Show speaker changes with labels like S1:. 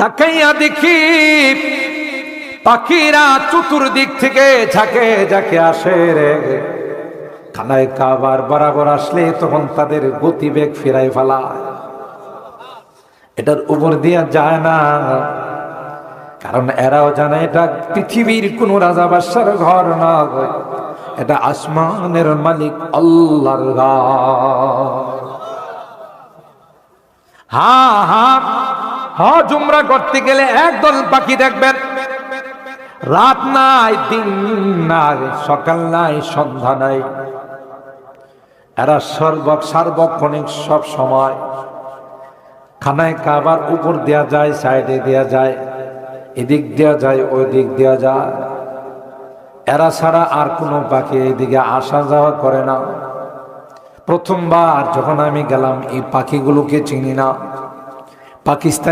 S1: তাকাইয়া দেখি পাখিরা চতুর্দিক থেকে ঝাঁকে ঝাঁকে আসে রে। খানায় কাবার বরাবর আসলে তখন তাদের গতিবেগ ফিরাই ফেলায়। এটার উপর দিয়া যায় না। কারণ এরাও জানে এটা পৃথিবীর কোন রাজা বাদশার ঘর নয় এটা আসমানের মালিক আল্লাহর ঘর। হা হা। হা জুমরা করতে গেলে একদল পাখি দেখবেন। রাত নাই, দিন নাই, সকাল নাই, সন্ধ্যা নাই। এরা সর্ব সার্বক্ষণিক সব সময়। খানায় কাবার উপর দেয়া যায়, সাইডে দেয়া যায়, এদিক দেয়া যায় ওই দিক দেয়া যায়। এরা ছাড়া আর কোনো পাখি এদিকে আসা যাওয়া করে না। প্রথমবার যখন আমি গেলাম, এই পাখিগুলোকে চিনি না। পাকিস্তান